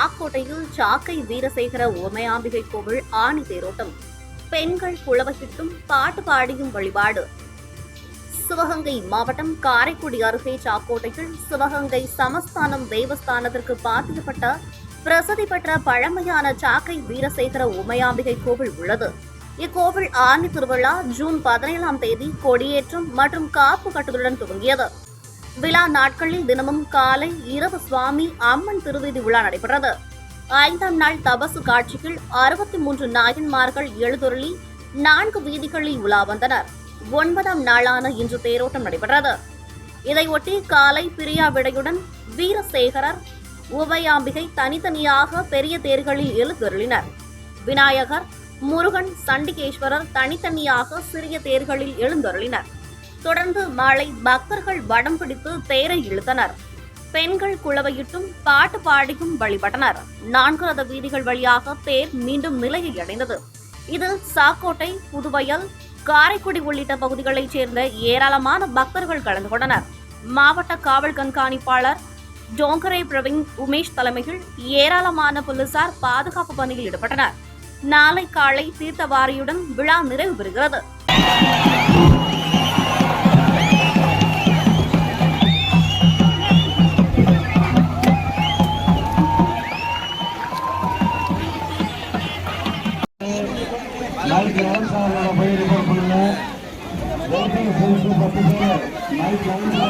சாக்கோட்டையில் சாக்கை வீரசேகர உமையாம்பிகை கோவில் ஆணி தேரோட்டம். பெண்கள் குளவகிட்டும் பாட்டு பாடியும் வழிபாடு. சிவகங்கை மாவட்டம் காரைக்குடி அருகே சாக்கோட்டையில் சிவகங்கை சமஸ்தானம் தேவஸ்தானத்திற்கு பாத்தியப்பட்ட பிரசித்தி பெற்ற பழமையான சாக்கை வீரசேகர உமையாம்பிகை கோவில் உள்ளது. இக்கோவில் ஆணி திருவிழா ஜூன் பதினேழாம் தேதி கொடியேற்றம் மற்றும் காப்பு கட்டுதலுடன் துவங்கியது. விழா நாட்களில் தினமும் காலை இரவு சுவாமி அம்மன் திருவீதி விழா நடைபெற்றது. ஐந்தாம் நாள் தபசு காட்சியில் அறுபத்தி மூன்று நாயன்மார்கள் எழுதொருளி நான்கு வீதிகளில் உலா வந்தனர். ஒன்பதாம் நாளான இன்று தேரோட்டம் நடைபெற்றது. இதையொட்டி காலை பிரியா விடையுடன் வீரசேகரர் உபயாம்பிகை தனித்தனியாக பெரிய தேர்களில் எழுந்தருளினர் விநாயகர் முருகன் சண்டிகேஸ்வரர் தனித்தனியாக சிறிய தேர்களில் எழுந்தருளினர் தொடர்ந்து மாலை பக்தர்கள் வடம் பிடித்து தேரை இழுத்தனர். பெண்கள் குளவையிட்டும் பாட்டு பாடியும் வழிபட்டனர். நான்கு ரத வீதிகள் வழியாக தேர் மீண்டும் நிலையை அடைந்தது. இதில் சாக்கோட்டை புதுவயல் காரைக்குடி உள்ளிட்ட பகுதிகளைச் சேர்ந்த ஏராளமான பக்தர்கள் கலந்து கொண்டனர். மாவட்ட காவல் கண்காணிப்பாளர் டோங்கரே பிரவீன் உமேஷ் தலைமையில் ஏராளமான போலீசார் பாதுகாப்பு பணியில் ஈடுபட்டனர். நாளை காலை தீர்த்தவாரியுடன் விழா நிறைவு பெறுகிறது. நாளைக்கு அலங்காரோட போய் ரிப்போர்ட் பண்ணுங்க வெல்கம் புதுசு பத்து பேர் ரிப்போர்ட் பண்ணுங்க